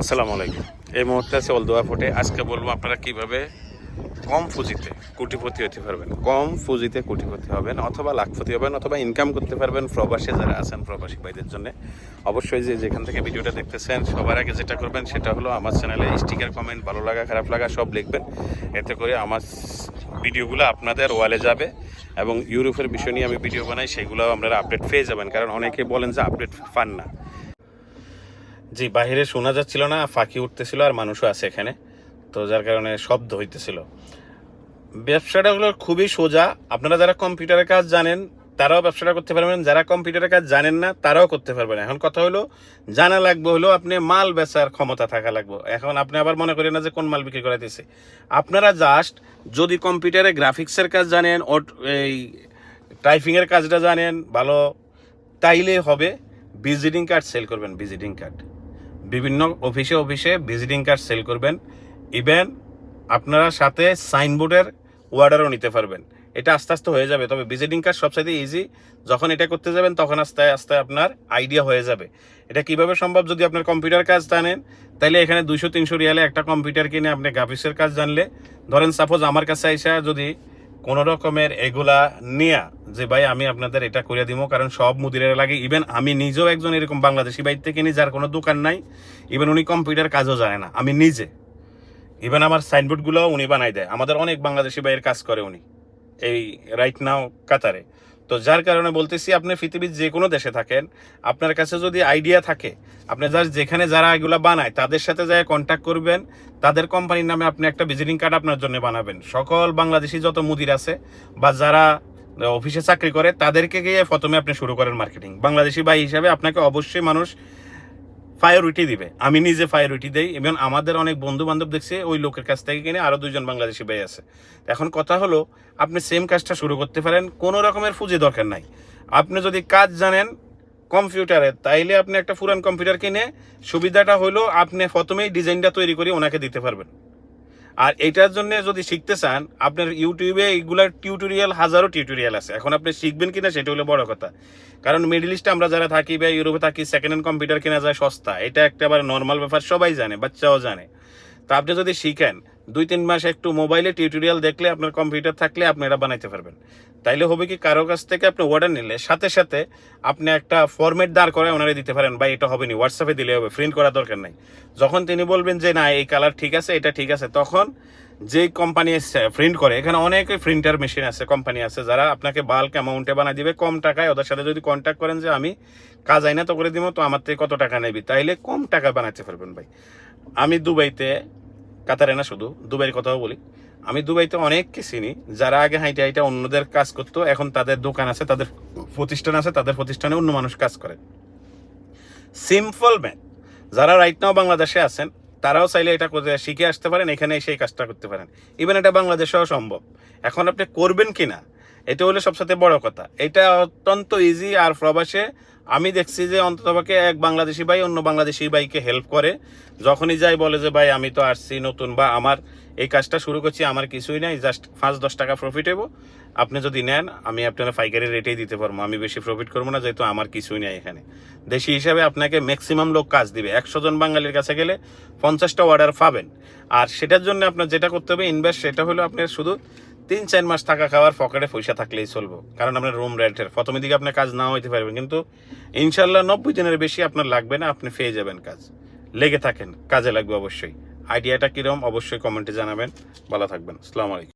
আসসালামু আলাইকুম। এই মুহূর্তে আছে অলদোয়া ফোর্টে। আজকে বলব আপনারা কীভাবে কম পুঁজিতে কোটিপতি হতে পারবেন। কম পুঁজিতে কোটিপতি হবেন অথবা লাখপতি হবেন অথবা ইনকাম করতে পারবেন প্রবাসী যারা আছেন প্রবাসী ভাইদের জন্য। অবশ্যই যে যেখান থেকে ভিডিওটা দেখতেছেন, সবার আগে যেটা করবেন সেটা হলো আমার চ্যানেলে স্টিকার কমেন্ট ভালো লাগা, খারাপ লাগা সব লিখবেন। এতে করে আমার ভিডিওগুলো আপনাদের ওয়ালে যাবে এবং ইউরোপের বিষয় নিয়ে আমি ভিডিও বানাই সেগুলো আপনারা আপডেট পেয়ে যাবেন। কারণ অনেকে বলেন যে আপডেট পান না। জি, বাহিরে শোনা যাচ্ছিল না, ফাঁকি উঠতেছিল আর মানুষও আছে এখানে। তো যার কারণে শব্দ হইতেছিল। ব্যবসাটা হলো খুবই সোজা। আপনারা যারা কম্পিউটারের কাজ জানেন, তারাও ব্যবসাটা করতে পারবেন। যারা কম্পিউটারের কাজ জানেন না, তারাও করতে পারবেন। এখন কথা হলো, জানা লাগবে হলো আপনি মাল বেচার ক্ষমতা থাকা লাগবে। এখন আপনি আবার মনে করেন না যে কোন মাল বিক্রি করাইতেছে আপনারা জাস্ট যদি কম্পিউটারে গ্রাফিক্সের কাজ জানেন এই টাইপিংয়ের কাজটা জানেন, ভালো তাইলে হবে। ভিজিটিং কার্ড সেল করবেন ভিজিটিং কার্ড বিভিন্ন অফিসে অফিসে ভিজিটিং কার্ড সেল করবেন। ইভেন আপনারা সাথে সাইনবোর্ডের অর্ডারও নিতে পারবেন। এটা আস্তে আস্তে হয়ে যাবে, তবে ভিজিটিং কার্ড সবসাইতে ইজি যখন এটা করতে যাবেন, তখন আস্তে আস্তে আপনার আইডিয়া হয়ে যাবে। এটা কীভাবে সম্ভব? যদি আপনার কম্পিউটার কাজ জানেন তাহলে এখানে দুইশো তিনশো রিয়ালে একটা কম্পিউটার কিনে আপনি গ্রাফিক্সের কাজ জানলে। ধরেন সাপোজ আমার কাছে আইসা যদি কোনো রকমের এগুলা নেয়া যে, ভাই, আমি আপনাদের এটা করে দিব কারণ সব মুদিরের লাগে। ইভেন আমি নিজেও একজন এরকম বাংলাদেশি বাইর থেকে নিই, যার কোনো দোকান নাই। ইভেন উনি কম্পিউটার কাজও জানে না, আমি নিজে। ইভেন আমার সাইনবোর্ডগুলো উনি বানাই দেয়। আমাদের অনেক বাংলাদেশি বাইয়ের কাজ করে উনি, এই রাইট নাও কাতারে তো যার কারণে বলতেছি আপনি পৃথিবীর যে কোনো দেশে থাকেন, আপনার কাছে যদি আইডিয়া থাকে, আপনি যার যেখানে যারা এগুলো বানায়, তাদের সাথে যায় কন্ট্যাক্ট করবেন, তাদের কোম্পানির নামে আপনি একটা ভিজিটিং কার্ড আপনার জন্য বানাবেন। সকল বাংলাদেশি যত মুদির আছে, বা যারা অফিসে চাকরি করে, তাদেরকে গিয়ে প্রথমে আপনি শুরু করেন মার্কেটিং বাংলাদেশি ভাই হিসাবে আপনাকে অবশ্যই মানুষ ফায়ারিটি দিবে। আমি নিজে প্রায়োরিটি দেই এবং আমাদের অনেক বন্ধু বান্ধব দেখছে ওই লোকের কাছ থেকে কিনে আরও দুজন বাংলাদেশি ভাই আছে। এখন কথা হলো, আপনি সেম কাজটা শুরু করতে পারেন, কোনো রকমের পুঁজি দরকার নাই। আপনি যদি কাজ জানেন কম্পিউটারে, তাইলে আপনি একটা পুরান কম্পিউটার কিনে, সুবিধাটা হলো আপনি প্রথমেই ডিজাইনটা তৈরি করে ওনাকে দিতে পারবেন। আর এটার জন্য যদি শিখতে চান, আপনার ইউটিউবে এইগুলার টিউটোরিয়াল হাজারো টিউটোরিয়াল আছে। এখন আপনি শিখবেন কিনা সেটা হলো বড় কথা। কারণ মিডল ইস্টে আমরা যারা থাকি বা ইউরোপে থাকি সেকেন্ড হ্যান্ড কম্পিউটার কেনা যায় সস্তা। এটা একটা আবার নর্মাল ব্যাপার, সবাই জানে, বাচ্চাও জানে। তা আপনি যদি শিখেন, দুই তিন মাস একটু মোবাইলে টিউটোরিয়াল দেখলে আপনার কম্পিউটার থাকলে আপনি এটা বানাইতে পারবেন। তাইলে হবে কি কারও কাছ থেকে আপনি অর্ডার নিলে, সাথে সাথে আপনি একটা ফরম্যাট দাঁড় করে ওনারে দিতে পারেন বা এটা হবে নি হোয়াটসঅ্যাপে দিলে হবে প্রিন্ট করার দরকার নাই। যখন তিনি বলবেন যে, না, এই কালার ঠিক আছে, এটা ঠিক আছে, তখন যে কোম্পানি প্রিন্ট করে, এখানে অনেক প্রিন্টার মেশিন আছে কোম্পানি আছে, যারা আপনাকে বাল্ক অ্যামাউন্টে বানিয়ে দিবে, কম টাকায় ওদের সাথে যদি কন্ট্যাক্ট করেন যে, আমি কাজ আইনা তো করে দিব তো আমার থেকে কত টাকা নেবি? তাইলে কম টাকা বানাতে পারবেন, ভাই। আমি দুবাইতে, কাতারে না শুধু, দুবাইয়ের কথাও বলি। আমি দুবাইতে অনেককে চিনি, যারা আগে হাইটে হাইটে অন্যদের কাজ করতো, এখন তাদের দোকান আছে, তাদের প্রতিষ্ঠান আছে, তাদের প্রতিষ্ঠানে অন্য মানুষ কাজ করে। সিম্পল ম্যান, যারা রাইট নাও বাংলাদেশে আছেন, তারাও চাইলে এটা শিখে আসতে পারেন এখানে সেই কাজটা করতে পারেন। ইভেন এটা বাংলাদেশেও সম্ভব। এখন আপনি করবেন কি না এটা হলো সবসাথে বড় কথা। এটা অত্যন্ত ইজি আর প্রবাসে আমি দেখছি যে অন্ততপক্ষে এক বাংলাদেশি ভাই অন্য বাংলাদেশি ভাইকে হেল্প করে। যখনই যাই বলে যে, ভাই, আমি তো আসছি নতুন বা আমার এই কাজটা শুরু করছি, আমার কিছুই নাই জাস্ট পাঁচ, দশ টাকা প্রফিট হব আপনি যদি নেন, আমি আপনার পাইকারি রেটেই দিতে পারব। আমি বেশি প্রফিট করব না, যেহেতু আমার কিছুই নেই এখানে। দেশি হিসাবে আপনাকে ম্যাক্সিমাম লোক কাজ দিবে। একশো জন বাঙালির কাছে গেলে পঞ্চাশটা অর্ডার পাবেন। আর সেটার জন্য আপনার যেটা করতে হবে ইনভেস্ট সেটা হলো আপনার শুধু তিন চার মাস টাকা খাওয়ার পকেটে পয়সা থাকলেই চলবো। কারণ আপনার রুম রেন্টের প্রথমে দিকে আপনার কাজ নাও হইতে পারবেন, কিন্তু ইনশাল্লাহ নব্বই দিনের বেশি আপনার লাগবে না, আপনি পেয়ে যাবেন কাজ। লেগে থাকেন, কাজে লাগবে অবশ্যই। আইডিয়াটা কীরকম অবশ্যই কমেন্টে জানাবেন। ভালো থাকবেন, আসসালামু আলাইকুম।